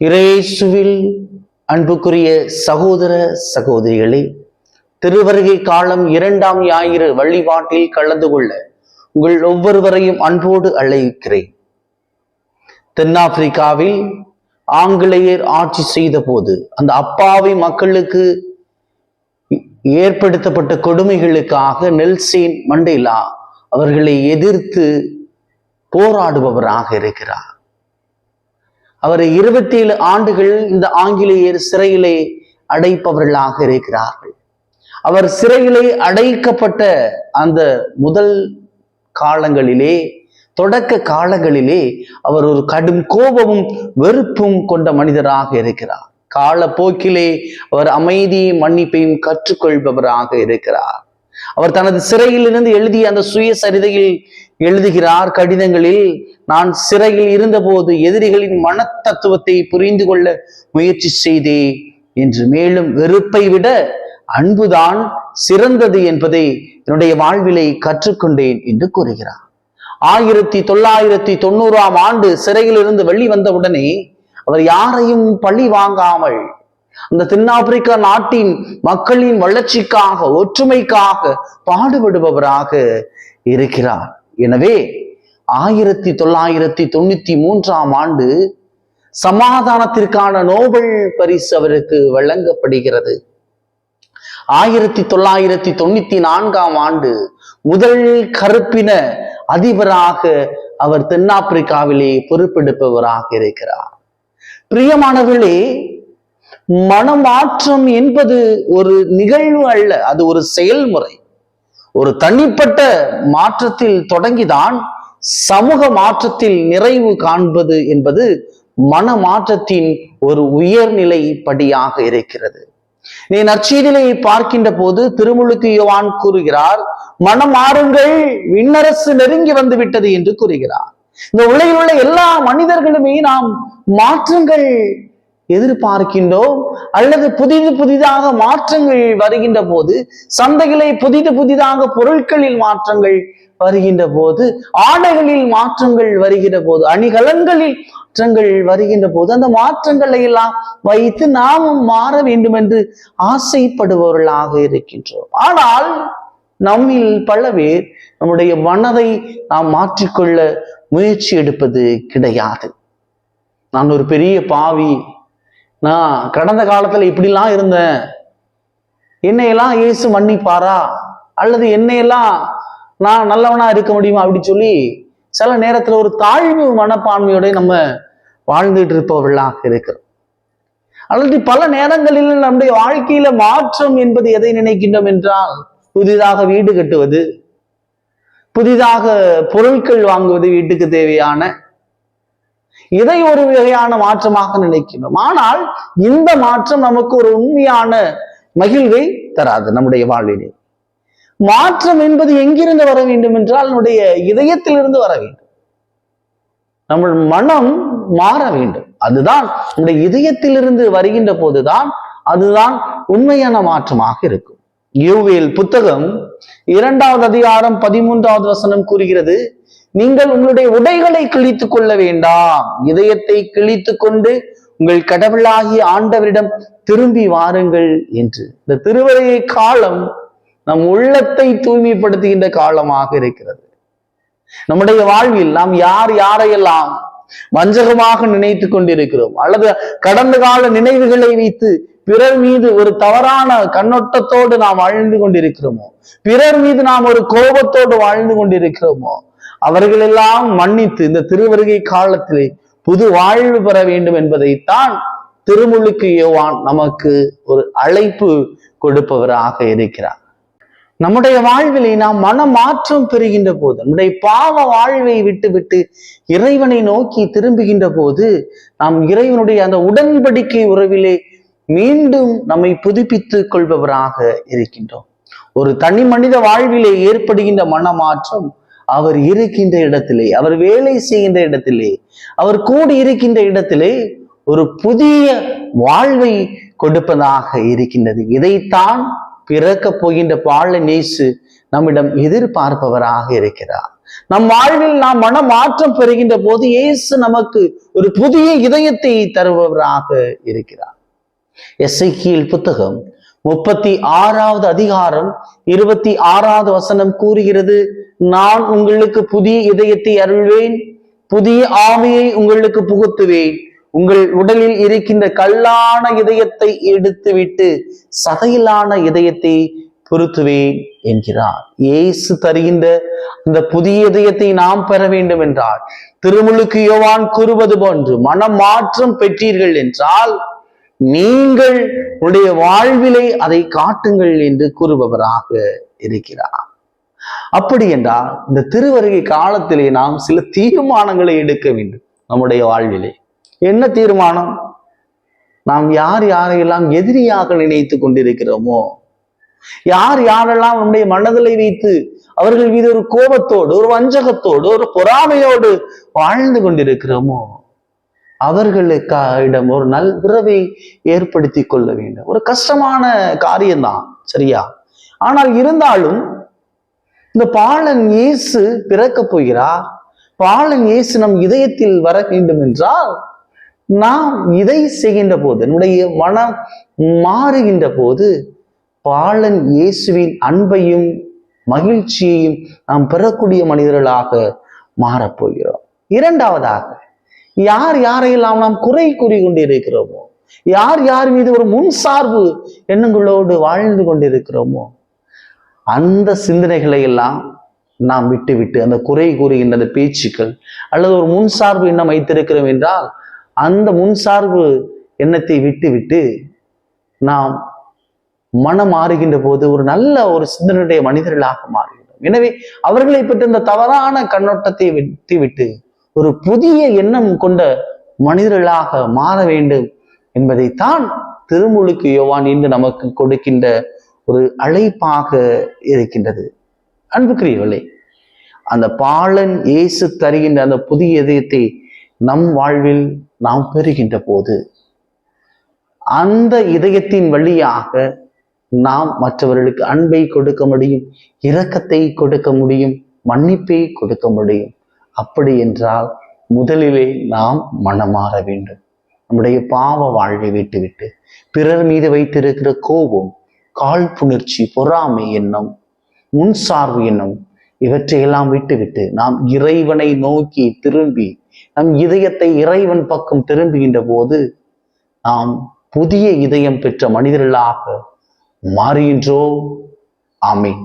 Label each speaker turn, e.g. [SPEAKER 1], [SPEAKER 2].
[SPEAKER 1] இயேசுவில் அன்புக்குரிய சகோதர சகோதரிகளே திருவருகை காலம் இரண்டாம் ஞாயிறு வழிபாட்டில் கலந்து கொள்ள உங்கள் ஒவ்வொருவரையும் அன்போடு அழைக்கிறேன். தென்னாப்பிரிக்காவில் ஆங்கிலேயர் ஆட்சி செய்த போது அந்த அப்பாவி மக்களுக்கு ஏற்படுத்தப்பட்ட கொடுமைகளுக்காக நெல்சேன் மண்டேலா அவர்களை எதிர்த்து போராடுபவராக இருக்கிறார். அவர் இருபத்தி ஏழு ஆண்டுகள் இந்த ஆங்கிலேயர் சிறையிலே அடைப்பவர்களாக இருக்கிறார்கள். அவர் சிறையிலே அடைக்கப்பட்ட அந்த முதல் காலங்களிலே தொடக்க காலங்களிலே அவர் ஒரு கடும் கோபமும் வெறுப்பும் கொண்ட மனிதராக இருக்கிறார். காலப்போக்கிலே அவர் அமைதியும் மன்னிப்பையும் கற்றுக்கொள்பவராக இருக்கிறார். அவர் தனது சிறையிலிருந்து எழுதிய அந்த சுயசரிதையில் எழுதுகிறார் கடிதங்களில் நான் சிறையில் இருந்தபோது எதிரிகளின் மன தத்துவத்தை புரிந்து கொள்ள முயற்சி செய்தே என்று. மேலும் வெறுப்பை விட அன்புதான் சிறந்தது என்பதை என்னுடைய வாழ்விலை கற்றுக்கொண்டேன் என்று கூறுகிறார். ஆயிரத்தி தொள்ளாயிரத்தி தொண்ணூறாம் ஆண்டு சிறையிலிருந்து வெளி வந்தவுடனே அவர் யாரையும் பழி வாங்காமல் அந்த தென்னாப்பிரிக்கா நாட்டின் மக்களின் வளர்ச்சிக்காக ஒற்றுமைக்காக பாடுபடுபவராக இருக்கிறார். எனவே ஆயிரத்தி தொள்ளாயிரத்தி தொண்ணூத்தி மூன்றாம் ஆண்டு சமாதானத்திற்கான நோபல் பரிசு அவருக்கு வழங்கப்படுகிறது. ஆயிரத்தி தொள்ளாயிரத்தி தொண்ணூத்தி நான்காம் ஆண்டு முதல் கருப்பின அதிபராக அவர் தென்னாப்பிரிக்காவிலே பொறுப்பெடுப்பவராக இருக்கிறார். பிரியமானவர்களே மனமாற்றம் என்பது ஒரு நிகழ்வு அல்ல அது ஒரு செயல்முறை. ஒரு தனிப்பட்ட மாற்றத்தில் தொடங்கிதான் சமூக மாற்றத்தில் நிறைவு காண்பது என்பது மன மாற்றத்தின் ஒரு உயர்நிலை படியாக இருக்கிறது. நீ நற்செய்திலை பார்க்கின்ற போது திருமுழுக்கு யோவான் கூறுகிறார் மனம் மாறுங்கள் விண்ணரசு நெருங்கி வந்து விட்டது என்று கூறுகிறார். இந்த உலகில் உள்ள எல்லா மனிதர்களுமே நாம் மாற்றங்கள் எதிர்பார்க்கின்றோம் அல்லது புதிது புதிதாக மாற்றங்கள் வருகின்ற போது சந்தைகளை புதிது புதிதாக பொருட்களில் மாற்றங்கள் வருகின்ற போது ஆடைகளில் மாற்றங்கள் வருகின்ற போது அணிகலன்களில் மாற்றங்கள் வருகின்ற போது அந்த மாற்றங்களை எல்லாம் வைத்து நாமும் மாற வேண்டும் என்று ஆசைப்படுபவர்களாக இருக்கின்றோம். ஆனால் நம்மில் பல பேர் நம்முடைய மனதை நாம் மாற்றிக்கொள்ள முயற்சி எடுப்பது கிடையாது. நான் ஒரு பெரிய பாவி நான் கடந்த காலத்துல இப்படிலாம் இருந்தேன். என்னையெல்லாம் இயேசு மன்னிப்பாரா? அல்லது என்னையெல்லாம் நான் நல்லவனா இருக்க முடியுமா? அப்படி சொல்லி சில நேரத்துல ஒரு தாழ்வு மனப்பான்மையோட நம்ம வாழ்ந்துட்டு இருப்பவர்களாக இருக்கிறோம். அல்லது பல நேரங்களில் நம்முடைய வாழ்க்கையில மாற்றம் என்பது எதை நினைக்கின்றோம் என்றால் புதிதாக வீடு கட்டுவது புதிதாக பொருட்கள் வாங்குவது வீட்டுக்கு தேவையான இதை ஒரு வகையான மாற்றமாக நினைக்கிறோம். ஆனால் இந்த மாற்றம் நமக்கு ஒரு உண்மையான மகிழ்வை தராது நம்முடைய வாழ்விலே. மாற்றம் என்பது எங்கிருந்து வர வேண்டும் என்றால் நம்முடைய இதயத்திலிருந்து வர வேண்டும். நம்ம மனம் மாற வேண்டும். அதுதான் நம்முடைய இதயத்திலிருந்து வருகின்ற போதுதான் அதுதான் உண்மையான மாற்றமாக இருக்கும். யூவியல் புத்தகம் இரண்டாவது அதிகாரம் பதிமூன்றாவது வசனம் கூறுகிறது நீங்கள் உங்களுடைய உடைகளை கிழித்துக் கொள்ள வேண்டாம். இதயத்தை கிழித்துக் கொண்டு உங்கள் கடவுளாகிய ஆண்டவரிடம் திரும்பி வாருங்கள் என்று. இந்த திருவரையை காலம் நம் உள்ளத்தை தூய்மைப்படுத்துகின்ற காலமாக இருக்கிறது. நம்முடைய வாழ்வில் நாம் யார் யாரையெல்லாம் வஞ்சகமாக நினைத்து கொண்டிருக்கிறோம் அல்லது கடந்த கால நினைவுகளை வைத்து பிறர் மீது ஒரு தவறான கண்ணோட்டத்தோடு நாம் வாழ்ந்து கொண்டிருக்கிறோமோ பிறர் மீது நாம் ஒரு கோபத்தோடு வாழ்ந்து கொண்டிருக்கிறோமோ அவர்களெல்லாம் மன்னித்து இந்த திருவருகை காலத்திலே புது வாழ்வு பெற வேண்டும் என்பதைத்தான் திருமுழுக்கு யோவான் நமக்கு ஒரு அழைப்பு கொடுப்பவராக இருக்கிறார். நம்முடைய வாழ்விலே நாம் மன மாற்றம் பெறுகின்ற போது நம்முடைய பாவ வாழ்வை விட்டுவிட்டு இறைவனை நோக்கி திரும்புகின்ற போது நாம் இறைவனுடைய அந்த உடன்படிக்கை உறவிலே மீண்டும் நம்மை புதுப்பித்துக் கொள்பவராக இருக்கின்றோம். ஒரு தனி மனித வாழ்விலே ஏற்படுகின்ற மனமாற்றம் அவர் இருக்கின்ற இடத்திலே அவர் வேலை செய்கின்ற இடத்திலே அவர் கூடி இருக்கின்ற இடத்திலே ஒரு புதிய வாழ்வை கொடுப்பதாக இருக்கின்றது. இதைத்தான் பிறக்க போகின்ற பால நேசு நம்மிடம் எதிர்பார்ப்பவராக இருக்கிறார். நம் வாழ்வில் நாம் மன மாற்றம் பெறுகின்ற போது இயேசு நமக்கு ஒரு புதிய இதயத்தை தருபவராக இருக்கிறார். எஸ்ஐக்கியல் புத்தகம் முப்பத்தி ஆறாவது அதிகாரம் இருபத்தி ஆறாவது வசனம் கூறுகிறது நான் உங்களுக்கு புதிய இதயத்தை அருள்வேன் புதிய ஆவியை உங்களுக்கு புகுத்துவேன். உங்கள் உடலில் இருக்கின்ற கல்லான இதயத்தை எடுத்துவிட்டு சதையிலான இதயத்தை பொருத்துவேன் என்கிறார். இயேசு தருகின்ற அந்த புதிய இதயத்தை நாம் பெற வேண்டும் என்றால் திருமுழுக்கு யோவான் கூறுவது போன்று மனம் மாற்றம் பெற்றீர்கள் என்றால் நீங்கள் உடைய வாழ்விலை அதை காட்டுங்கள் என்று கூறுபவராக இருக்கிறார். அப்படி என்றால் இந்த திருவருகை காலத்திலே நாம் சில தீர்மானங்களை எடுக்க வேண்டும் நம்முடைய வாழ்விலே. என்ன தீர்மானம்? நாம் யார் யாரையெல்லாம் எதிரியாக நினைத்து கொண்டிருக்கிறோமோ யார் யாரெல்லாம் நம்முடைய மனதில் வைத்து அவர்கள் மீது ஒரு கோபத்தோடு ஒரு வஞ்சகத்தோடு ஒரு பொறாமையோடு வாழ்ந்து கொண்டிருக்கிறோமோ அவர்களுக்கிடம் ஒரு நல் உறவை ஏற்படுத்தி கொள்ள வேண்டும். ஒரு கஷ்டமான காரியம்தான் சரியா? ஆனால் இருந்தாலும் இந்த பாலன் இயேசு பிறக்க போகிறார். பாலன் இயேசு நம் இதயத்தில் வர வேண்டும் என்றால் நாம் இதை செய்கின்ற போது நம்முடைய மனம் மாறுகின்ற போது பாலன் இயேசுவின் அன்பையும் மகிழ்ச்சியையும் நாம் பெறக்கூடிய மனிதர்களாக மாறப்போகிறோம் இரண்டாவதாக யார் யாரையெல்லாம் நாம் குறை கூறி கொண்டிருக்கிறோமோ யார் யார் மீது ஒரு முன்சார்பு எண்ணங்களோடு வாழ்ந்து கொண்டிருக்கிறோமோ அந்த சிந்தனைகளை எல்லாம் நாம் விட்டு விட்டு அந்த குறை கூறுகின்ற அந்த பேச்சுக்கள் அல்லது ஒரு முன்சார்பு எண்ணம் வைத்திருக்கிறோம் என்றால் அந்த முன்சார்பு எண்ணத்தை விட்டு விட்டு நாம் மனம் மாறுகின்ற போது ஒரு நல்ல ஒரு சிந்தனையுடைய மனிதர்களாக மாறுகிறோம். எனவே அவர்களை பெற்ற இந்த தவறான கண்ணோட்டத்தை விட்டு விட்டு ஒரு புதிய எண்ணம் கொண்ட மனிதர்களாக மாற வேண்டும் என்பதைத்தான் திருமுழுக்கு யோவான் இன்று நமக்கு கொடுக்கின்ற ஒரு அழைப்பாக இருக்கின்றது. அன்புக்குரியவர்களே அந்த பாலன் இயேசு தருகின்ற அந்த புதிய இதயத்தை நம் வாழ்வில் நாம் பெறுகின்ற போது அந்த இதயத்தின் வழியாக நாம் மற்றவர்களுக்கு அன்பை கொடுக்க முடியும் இரக்கத்தை கொடுக்க முடியும் மன்னிப்பை கொடுக்க முடியும். அப்படி என்றால் முதலிலே நாம் மனமாற வேண்டும். நம்முடைய பாவ வாழ்வை விட்டுவிட்டு பிறர் மீது வைத்திருக்கிற கோபம் காழ்ப்புணர்ச்சி பொறாமை எண்ணம் முன்சார்பு எண்ணம் இவற்றையெல்லாம் விட்டுவிட்டு நாம் இறைவனை நோக்கி திரும்பி நம் இதயத்தை இறைவன் பக்கம் திரும்புகின்ற போது நாம் புதிய இதயம் பெற்ற மனிதர்களாக மாறுகின்றோம். ஆமீன்.